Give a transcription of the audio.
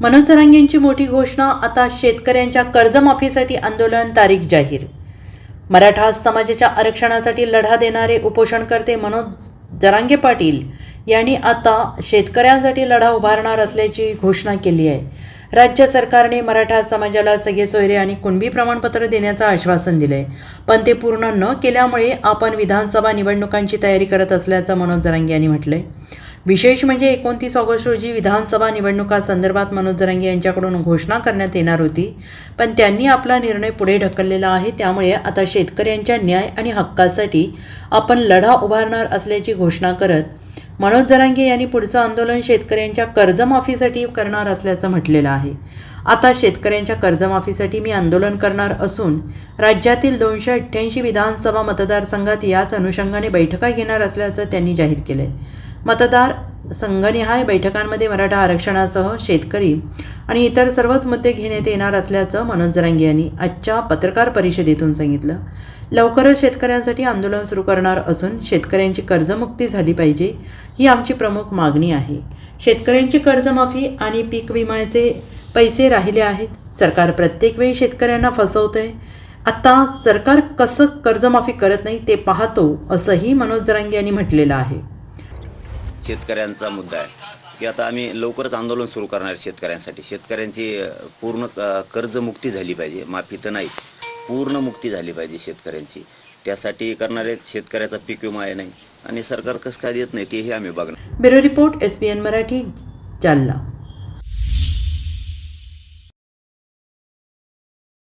मनोज जरांगेंची मोठी घोषणा आता शेतकऱ्यांच्या कर्जमाफीसाठी आंदोलन तारीख जाहीर. मराठा समाजाच्या आरक्षणासाठी लढा देणारे उपोषणकर्ते मनोज जरांगे पाटील यांनी आता शेतकऱ्यांसाठी लढा उभारणार असल्याची घोषणा केली आहे. राज्य सरकारने मराठा समाजाला सगळे सोयरे आणि कुणबी प्रमाणपत्र देण्याचं आश्वासन दिलं आहे पण ते पूर्ण न केल्यामुळे आपण विधानसभा निवडणुकांची तयारी करत असल्याचं मनोज जरांगे यांनी म्हटलं आहे विशेष म्हणजे एकोणतीस ऑगस्ट रोजी विधानसभा निवडणुकासंदर्भात मनोज जरांगे यांच्याकडून घोषणा करण्यात येणार होती. पण त्यांनी आपला निर्णय पुढे ढकललेला आहे. त्यामुळे आता शेतकऱ्यांच्या न्याय आणि हक्कासाठी आपण लढा उभारणार असल्याची घोषणा करत मनोज जरांगे यांनी पुढचं आंदोलन शेतकऱ्यांच्या कर्जमाफीसाठी करणार असल्याचं म्हटलेलं आहे. आता शेतकऱ्यांच्या कर्जमाफीसाठी मी आंदोलन करणार असून राज्यातील दोनशे अठ्ठ्याऐंशी विधानसभा मतदारसंघात याच अनुषंगाने बैठका घेणार असल्याचं त्यांनी जाहीर केलं आहे मतदार संघनिहाय बैठकांमध्ये मराठा आरक्षणासह शेतकरी आणि इतर सर्वच मुद्दे घेण्यात येणार असल्याचं मनोज जरांगे यांनी आजच्या पत्रकार परिषदेतून सांगितलं. लवकरच शेतकऱ्यांसाठी आंदोलन सुरू करणार असून शेतकऱ्यांची कर्जमुक्ती झाली पाहिजे ही आमची प्रमुख मागणी आहे. शेतकऱ्यांची कर्जमाफी आणि पीक विम्याचे पैसे राहिले आहेत. सरकार प्रत्येक वेळी शेतकऱ्यांना फसवतं आहे आत्ता सरकार कसं कर्जमाफी करत नाही ते पाहतो असंही मनोज जरांगे यांनी म्हटलेलं आहे. शेतकऱ्यांचा मुद्दा आहे. की आता आम्ही लवकरच आंदोलन सुरू करणार आहे शेतकऱ्यांसाठी. शेतकऱ्यांची पूर्ण कर्जमुक्ती झाली पाहिजे. माफी तर नाही पूर्ण मुक्ती झाली पाहिजे शेतकऱ्यांची. त्यासाठी करणारे शेतकऱ्याचा पीक विमा आहे नाही. आणि सरकार कसं काय देत नाही तेही आम्ही बघणार. Bureau report S P N Marathi Jalna.